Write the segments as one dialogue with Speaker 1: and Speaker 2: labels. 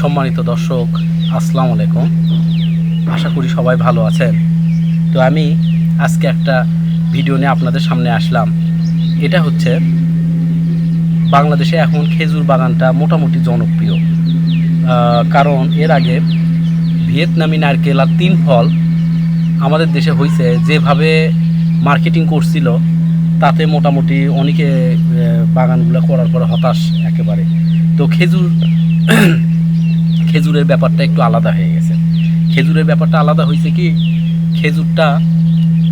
Speaker 1: সম্মানিত দর্শক, আসসালামু আলাইকুম। আশা করি সবাই ভালো আছেন। তো আমি আজকে একটা ভিডিও নিয়ে আপনাদের সামনে আসলাম। এটা হচ্ছে বাংলাদেশে এখন খেজুর বাগানটা মোটামুটি জনপ্রিয়। কারণ এর আগে ভিয়েতনামি নারকেল আর তিন ফল আমাদের দেশে হয়েছে যেভাবে মার্কেটিং করছিল, তাতে মোটামুটি অনেকে বাগানগুলো করার পরে হতাশ একেবারে। তো খেজুর খেজুরের ব্যাপারটা একটু আলাদা হয়ে গেছে। খেজুরের ব্যাপারটা আলাদা হয়েছে কি, খেজুরটা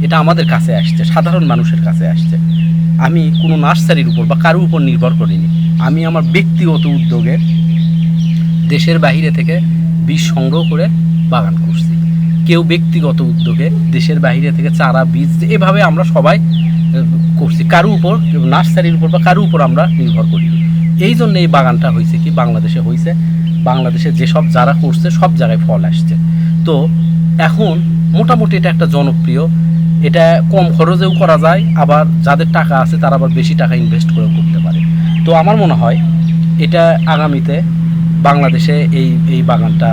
Speaker 1: এটা আমাদের কাছে আসছে, সাধারণ মানুষের কাছে আসছে। আমি কোনো নার্সারির উপর বা কারোর উপর নির্ভর করিনি। আমি আমার ব্যক্তিগত উদ্যোগে দেশের বাইরে থেকে বীজ সংগ্রহ করে বাগান করছি। কেউ ব্যক্তিগত উদ্যোগে দেশের বাইরে থেকে চারা, বীজ এভাবে আমরা সবাই করছি। কারোর উপর, নার্সারির উপর বা কারোর উপর আমরা নির্ভর করি। এই জন্য এই বাগানটা হয়েছে কি, বাংলাদেশে হয়েছে। বাংলাদেশে যেসব যারা করছে, সব জায়গায় ফল আসছে। তো এখন মোটামুটি এটা একটা জনপ্রিয়। এটা কম খরচেও করা যায়, আবার যাদের টাকা আছে তারা আবার বেশি টাকা ইনভেস্ট করেও করতে পারে। তো আমার মনে হয় এটা আগামীতে বাংলাদেশে এই এই বাগানটা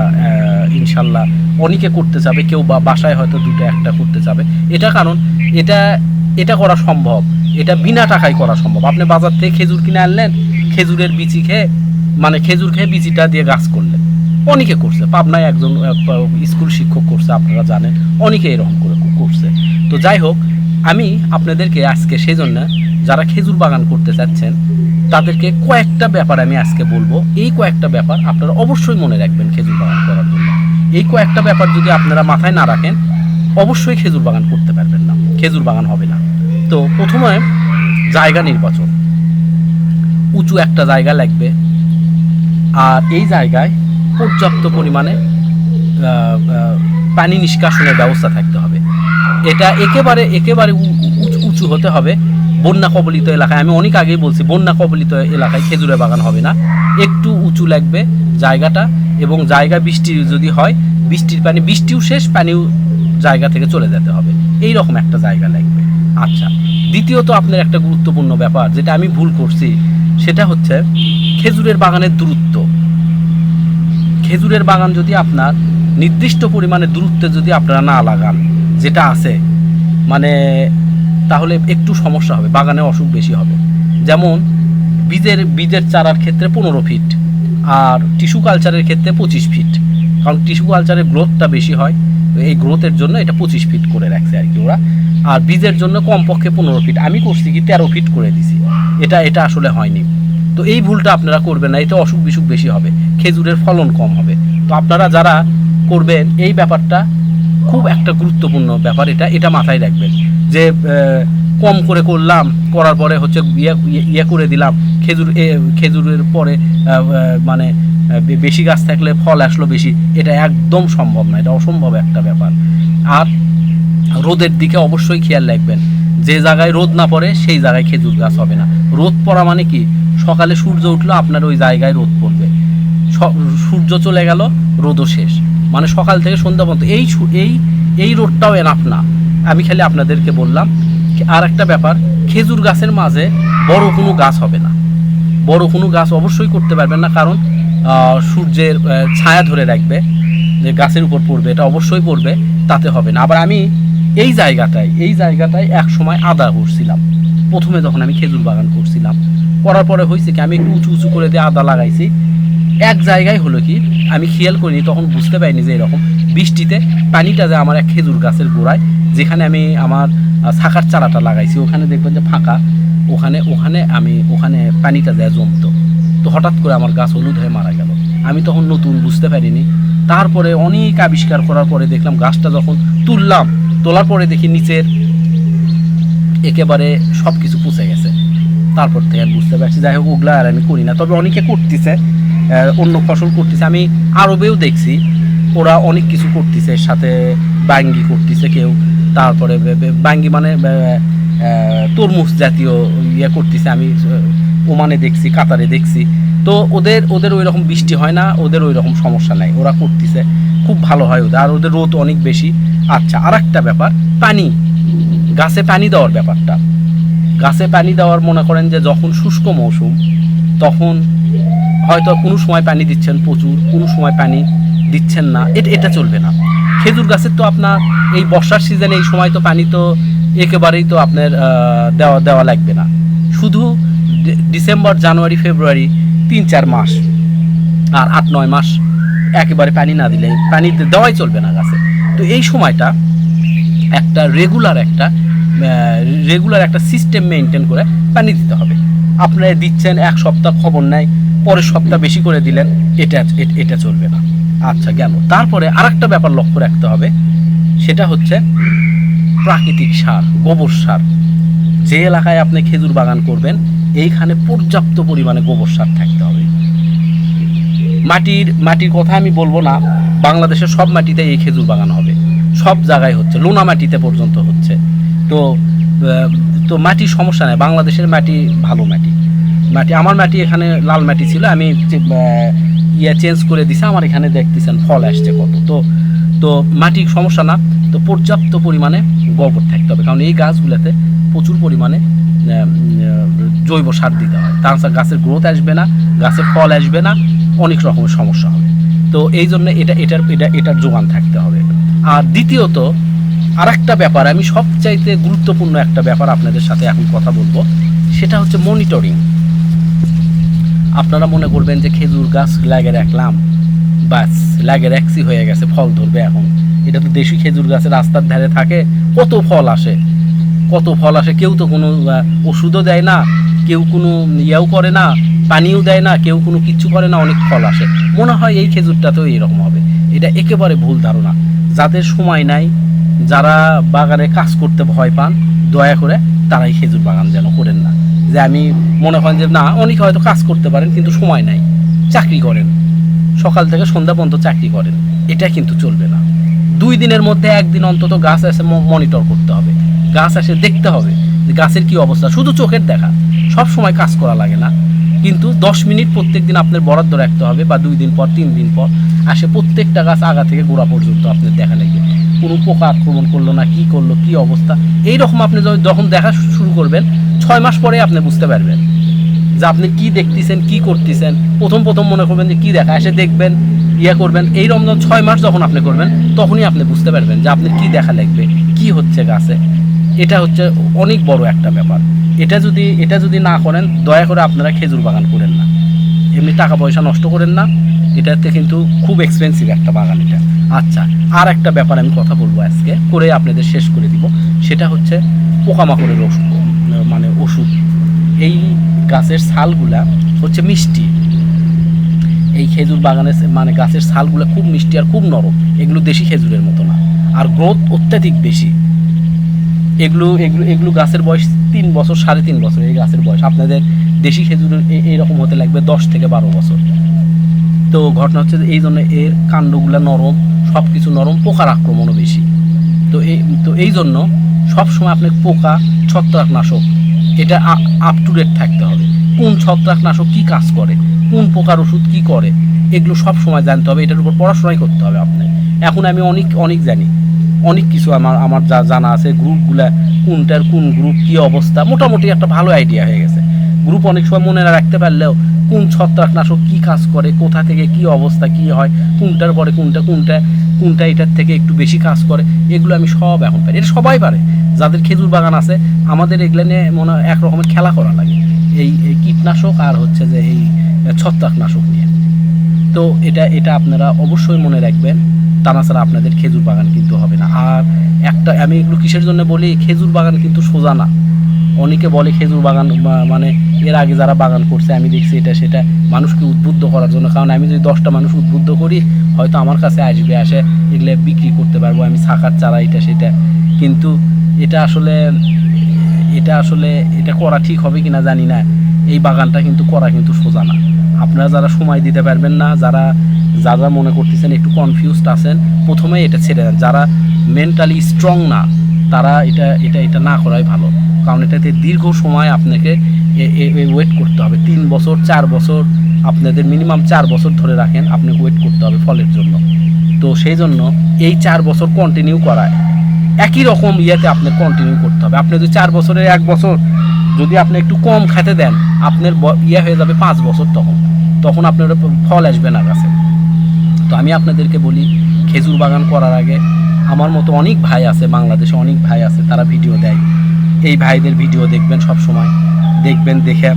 Speaker 1: ইনশাল্লাহ অনেকে করতে চাবে কেউ বা, বাসায় হয়তো দুটো একটা করতে চাবে এটা কারণ এটা এটা করা সম্ভব। এটা বিনা টাকায় করা সম্ভব। আপনি বাজার থেকে খেজুর কিনে আনলেন, খেজুরের বিচি খেয়ে মানে খেজুর খেয়ে বিচিটা দিয়ে গাছ করলেন। অনেকে করছে, পাবনায় একজন স্কুল শিক্ষক করছে, আপনারা জানেন, অনেকে এরকম করে করছে। তো যাই হোক, আমি আপনাদেরকে আজকে সেই জন্য যারা খেজুর বাগান করতে চাচ্ছেন, তাদেরকে কয়েকটা ব্যাপার আমি আজকে বলব। এই কয়েকটা ব্যাপার আপনারা অবশ্যই মনে রাখবেন খেজুর বাগান করার জন্য। এই কয়েকটা ব্যাপার যদি আপনারা মাথায় না রাখেন, অবশ্যই খেজুর বাগান করতে পারবেন না। খেজুর বাগান হবে না। তো প্রথমে জায়গা নির্বাচন। উঁচু একটা জায়গা লাগবে। আর এই জায়গায় পর্যাপ্ত পরিমাণে পানি নিষ্কাশনের ব্যবস্থা থাকতে হবে। এটা একেবারে একেবারে উঁচু হতে হবে। বন্যা কবলিত এলাকায়, আমি অনেক আগেই বলছি, বন্যা কবলিত এলাকায় খেজুরের বাগান হবে না। একটু উঁচু লাগবে জায়গাটা এবং জায়গা বৃষ্টি যদি হয়, বৃষ্টির পানি, বৃষ্টিও শেষ, পানিও জায়গা থেকে চলে যেতে হবে। এই রকম একটা জায়গা লাগবে। আচ্ছা দ্বিতীয়ত আপনার একটা গুরুত্বপূর্ণ ব্যাপার, যেটা আমি ভুল করছি, সেটা হচ্ছে খেজুরের বাগানের দূরত্ব। খেজুরের বাগান যদি আপনার, নির্দিষ্ট পরিমাণে দূরত্বে যদি আপনারা না লাগান, যেটা আছে মানে তাহলে একটু সমস্যা হবে, বাগানে অসুখ বেশি হবে। যেমন, বীজের বীজের চারার ক্ষেত্রে পনেরো ফিট আর টিস্যু কালচারের ক্ষেত্রে পঁচিশ ফিট কারণ টিস্যু কালচারের গ্রোথটা বেশি হয়, এই গ্রোথের জন্য এটা পঁচিশ ফিট করে রাখছে আর কি ওরা। আর বীজের জন্য কমপক্ষে পনেরো ফিট আমি করছি কি, তেরো ফিট করে দিছি। এটা এটা আসলে হয়নি। তো এই ভুলটা আপনারা করবেন না, এতে অসুখ বিসুখ বেশি হবে, খেজুরের ফলন কম হবে। তো আপনারা যারা করবেন, এই ব্যাপারটা খুব একটা গুরুত্বপূর্ণ ব্যাপার এটা এটা মাথায় রাখবেন। যে কম করে করলাম, করার পরে হচ্ছে ইয়ে ইয়ে- ইয়ে করে দিলাম, খেজুর খেজুরের পরে মানে বেশি গাছ থাকলে ফল আসলো বেশি, এটা একদম সম্ভব না, এটা অসম্ভব একটা ব্যাপার। আর রোদের দিকে অবশ্যই খেয়াল রাখবেন, যে জায়গায় রোদ না পড়ে, সেই জায়গায় খেজুর গাছ হবে না। রোদ পড়া মানে কি? সকালে সূর্য উঠল, আপনার ওই জায়গায় রোদ পড়বে। সূর্য চলে গেল, রোদও শেষ। মানে সকাল থেকে সন্ধ্যা পর্যন্ত এই এই এই রোদটাও এনাফ না। আমি খালি আপনাদেরকে বললাম আর একটা ব্যাপার, খেজুর গাছের মাঝে বড় কোনো গাছ হবে না। বড় কোনো গাছ অবশ্যই করতে পারবেন না, কারণ সূর্যের ছায়া ধরে রাখবে, যে গাছের উপর পড়বে, এটা অবশ্যই পড়বে, তাতে হবে না। আবার আমি এই জায়গাটায় এই জায়গাটায় এক সময় আদা করছিলাম। প্রথমে যখন আমি খেজুর বাগান করছিলাম করার পরে হয়েছে কি, আমি একটু উঁচু উঁচু করে দিয়ে আদা লাগাইছি। এক জায়গায় হলো কি, আমি খেয়াল করিনি, তখন বুঝতে পারিনি যে এরকম। বৃষ্টিতে পানিটা যে আমার এক খেজুর গাছের গোড়ায়, যেখানে আমি আমার শাখার চারাটা লাগাইছি, ওখানে দেখবেন যে ফাঁকা। ওখানে ওখানে আমি, ওখানে পানিটা দেয় জমতো। তো হঠাৎ করে আমার গাছ হলুদ হয়ে মারা গেল। আমি তখন নতুন বুঝতে পারিনি। তারপরে অনেক আবিষ্কার করার পরে দেখলাম গাছটা যখন তুললাম, তোলার পরে দেখি নিচের একেবারে সব কিছু পুষে গেছে। তারপর থেকে আমি বুঝতে পারছি। যাই হোক, ওগুলো আর আমি করি না। তবে অনেকে করতেছে অন্য ফসল করতেছে। আমি আরবেও দেখছি, ওরা অনেক কিছু করতেছে সাথে বাঙ্গি করতেছে কেউ। তারপরে বাঙ্গি মানে তরমুজ জাতীয় ইয়ে করতেছে। আমি ওমানে দেখছি, কাতারে দেখছি। তো ওদের ওদের ওই রকম বৃষ্টি হয় না, ওদের ওই রকম সমস্যা নাই। ওরা করতেছে, খুব ভালো হয় ওদের। আর ওদের রোদ অনেক বেশি। আচ্ছা আর একটা ব্যাপার, পানি। গাছে পানি দেওয়ার ব্যাপারটা। গাছে পানি দেওয়ার মনে করেন যে যখন শুষ্ক মৌসুম, তখন হয়তো কোনো সময় পানি দিচ্ছেন, প্রচুর কোনো সময় পানি দিচ্ছেন না। এটা এটা চলবে না। খেজুর গাছের তো আপনার এই বর্ষার সিজনে এই সময় তো পানি তো একেবারেই তো আপনার দেওয়া দেওয়া লাগবে না। শুধু ডিসেম্বর, জানুয়ারি, ফেব্রুয়ারি তিন, চার মাস আর আট, নয় মাস একেবারে পানি না দিলে, পানি দেওয়াই চলবে না গাছে। তো এই সময়টা একটা রেগুলার একটা রেগুলার একটা সিস্টেম মেনটেন করে পানি দিতে হবে। আপনারা দিচ্ছেন এক সপ্তাহ খবর নেয় পরের সপ্তাহ বেশি করে দিলেন, এটা এটা চলবে না। আচ্ছা গেল। তারপরে আরেকটা ব্যাপার লক্ষ্য রাখতে হবে, সেটা হচ্ছে প্রাকৃতিক সার, গোবর সার। যে এলাকায় আপনি খেজুর বাগান করবেন, এইখানে পর্যাপ্ত পরিমাণে গোবর সার থাকতে হবে। মাটির মাটির কথা আমি বলব না, বাংলাদেশের সব মাটিতে এই খেজুর বাগান হবে। সব জায়গায় হচ্ছে, লোনা মাটিতে পর্যন্ত হচ্ছে। তো তো মাটির সমস্যা নেই, বাংলাদেশের মাটি ভালো মাটি। মাটি, আমার মাটি এখানে লাল মাটি ছিল, আমি ইয়ে চেঞ্জ করে দিছি, আমার এখানে দেখতেছেন ফল আসছে কত। তো তো মাটির সমস্যা না, তো পর্যাপ্ত পরিমাণে গোবর থাকতে হবে, কারণ এই গাছগুলোতে প্রচুর পরিমাণে জৈব সার দিতে হয়। তাছাড়া গাছের গ্রোথ আসবে না গাছের ফল আসবে না, অনেক রকমের সমস্যা হবে। তো এই জন্য এটা, এটার এটা, এটার যোগান থাকতে হবে। আর দ্বিতীয়ত আরেকটা ব্যাপার, আমি সবচাইতে গুরুত্বপূর্ণ একটা ব্যাপার আপনাদের সাথে এখন কথা বলব, সেটা হচ্ছে মনিটরিং আপনারা মনে করবেন যে খেজুর গাছ লাগে রাখলাম বাস, লাগে রাখছি হয়ে গেছে, ফল ধরবে এখন। এটা তো দেশি খেজুর গাছের রাস্তার ধারে থাকে, কত ফল আসে? কত ফল আসে? কেউ তো কোনো ওষুধও দেয় না, কেউ কোনো ইয়েও করে না, পানিও দেয় না, কেউ কোনো কিচ্ছু করে না, অনেক ফল আসে। মনে হয় এই খেজুরটাতেও এরকম হবে। এটা একেবারে ভুল ধারণা। যাদের সময় নাই যারা বাগানে কাজ করতে ভয় পান, দয়া করে তারাই খেজুর বাগান যেন করেন না। যে আমি মনে করেন যে, না, অনেকে হয়তো কাজ করতে পারেন, কিন্তু সময় নাই। চাকরি করেন। সকাল থেকে সন্ধ্যা পর্যন্ত চাকরি করেন। এটা কিন্তু চলবে না। দুই দিনের মধ্যে একদিন অন্তত গাছ এসে মনিটর করতে হবে। গাছ এসে দেখতে হবে যে গাছের কি অবস্থা। শুধু চোখের দেখা। সব সময় কাজ করা লাগে না। কিন্তু দশ মিনিট প্রত্যেক দিন আপনার বরাদ্দ রাখতে হবে বা দুই দিন পর, তিন দিন পর। আসে প্রত্যেকটা গাছ আগা থেকে গোড়া পর্যন্ত আপনার দেখা লাগবে কোনো পোকা আক্রমণ করল না, কি করল, কি অবস্থা? এই রকম আপনি যখন- দেখা শুরু করবেন, ছয় মাস পরে আপনি বুঝতে পারবেন যে আপনি কি দেখতেছেন, কি করতেছেন। প্রথম প্রথম মনে করবেন যে কি দেখা, এসে দেখবেন ইয়ে করবেন। এই রমজান ছয় মাস যখন আপনি করবেন, তখনই আপনি বুঝতে পারবেন যে আপনি কি দেখা লাগবে, কি হচ্ছে গাছে। এটা হচ্ছে অনেক বড় একটা ব্যাপার। এটা যদি এটা যদি না করেন, দয়া করে আপনারা খেজুর বাগান করেন না। এমনি টাকা পয়সা নষ্ট করেন না। এটাতে কিন্তু খুব এক্সপেন্সিভ একটা বাগান এটা। আচ্ছা আর একটা ব্যাপার আমি কথা বলব আজকে, করে আপনাদের শেষ করে দিব। সেটা হচ্ছে পোকামাকড়ের ওষুধ মানে ওষুধ। এই গাছের ছালগুলা হচ্ছে মিষ্টি। এই খেজুর বাগানে মানে গাছের ছালগুলো খুব মিষ্টি আর খুব নরম। এগুলো দেশি খেজুরের মতো না। আর গ্রোথ অত্যাধিক বেশি। এগুলো এগুলো এগুলো গাছের বয়স তিন বছর, সাড়ে তিন বছর এই গাছের বয়স। আপনাদের দেশি খেজুরের এ- এইরকম হতে লাগবে দশ থেকে বারো বছর। তো ঘটনা হচ্ছে এই জন্য এর কাণ্ডগুলো নরম সব কিছু নরম, পোকার আক্রমণও বেশি। তো এই তো এই জন্য সবসময় আপনার পোকা, ছত্রাকনাশক, এটা আপ টু ডেট থাকতে হবে। কোন ছত্রাকনাশক কি কাজ করে, কোন পোকার ওষুধ কি করে, এগুলো সব সময় জানতে হবে। এটার উপর পড়াশোনাই করতে হবে আপনার এখন আমি অনেক অনেক জানি। অনেক কিছু আমার আমার যা জানা আছে, গ্রুপগুলা, কোনটার কোন গ্রুপ কি অবস্থা, মোটামুটি একটা ভালো আইডিয়া হয়ে গেছে। গ্রুপ অনেক সময় মনে রাখতে পারলেও কোন ছত্রাকনাশক কি কাজ করে, কোথা থেকে কি অবস্থা, কি হয়, কোনটার পরে কোনটা কোনটা কোনটা এটার থেকে একটু বেশি কাজ করে, এগুলো আমি সব এখন পারি এটা সবাই পারে। যাদের খেজুর বাগান আছে, আমাদের এগুলো নিয়ে মনে হয় এক রকমের খেলা করা লাগে। এই এই কীটনাশক আর হচ্ছে যে এই ছত্রাকনাশক নিয়ে। তো এটা এটা আপনারা অবশ্যই মনে রাখবেন। তা না ছাড়া আপনাদের খেজুর বাগান কিন্তু হবে না। আর একটা, আমি এগুলো কিসের জন্য বলি? খেজুর বাগান কিন্তু সোজা না। অনেকে বলে খেজুর বাগান মানে এর আগে যারা বাগান করছে, আমি দেখছি এটা, সেটা মানুষকে উদ্বুদ্ধ করার জন্য। কারণ আমি যদি দশটা মানুষ উদ্বুদ্ধ করি, হয়তো আমার কাছে আসবে, আসে এগুলো বিক্রি করতে পারব, আমি শাখার চারা এটা, সেটা। কিন্তু এটা আসলে এটা আসলে, এটা করা ঠিক হবে কিনা জানি না। এই বাগানটা কিন্তু করা কিন্তু সোজা না। আপনারা যারা সময় দিতে পারবেন না, যারা যারা মনে করতেছেন একটু কনফিউজড আছেন প্রথমে এটা ছেড়ে দেন। যারা মেন্টালি স্ট্রং না, তারা এটা এটা এটা না করাই ভালো। কারণ এটাতে দীর্ঘ সময় আপনাকে ওয়েট করতে হবে। তিন বছর, চার বছর, আপনাদের মিনিমাম চার বছর ধরে রাখেন, আপনাকে ওয়েট করতে হবে ফলের জন্য। তো সেই জন্য এই চার বছর কন্টিনিউ করায়। একই রকম ইয়েতে আপনি কন্টিনিউ করতে হবে। আপনি যদি চার বছরে এক বছর, যদি আপনি একটু কম খেতে দেন, আপনার ইয়ে হয়ে যাবে পাঁচ বছর তখন। তখন আপনার ফল আসবে না গাছে। তো আমি আপনাদেরকে বলি, খেজুর বাগান করার আগে আমার মতো অনেক ভাই আছে, বাংলাদেশে অনেক ভাই আছে, তারা ভিডিও দেয়। এই ভাইদের ভিডিও দেখবেন সব সময় দেখবেন, দেখে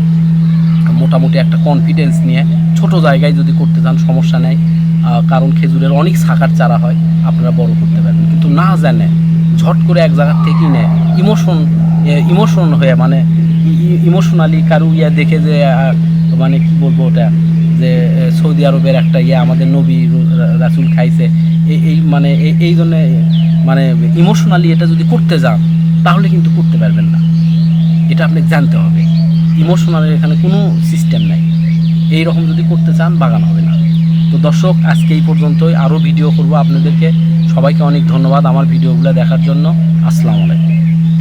Speaker 1: মোটামুটি একটা কনফিডেন্স নিয়ে ছোট জায়গায় যদি করতে চান, সমস্যা নেই। কারণ খেজুরের অনেক শাখার চারা হয়, আপনারা বড় করতে পারবেন। কিন্তু না জানে, ঝট করে এক জায়গার থেকেই নেয় ইমোশন ইমোশন হয়ে মানে ইমোশনালি কারু ইয়া দেখে যে মানে কি বলব ওটা, যে সৌদি আরবের একটা ইয়ে আমাদের নবী রাসূল খাইছে। এই মানে এই জন্য মানে ইমোশনালি এটা যদি করতে যান, তাহলে কিন্তু করতে পারবেন না। এটা আপনি জানতে হবে। ইমোশনালের এখানে কোনো সিস্টেম নাই। এই রকম যদি করতে চান, বাগান হবে না। তো দর্শক, আজকে এই পর্যন্তই। আরও ভিডিও করব। আপনাদেরকে সবাইকে অনেক ধন্যবাদ আমার ভিডিওগুলো দেখার জন্য। আসসালামু আলাইকুম।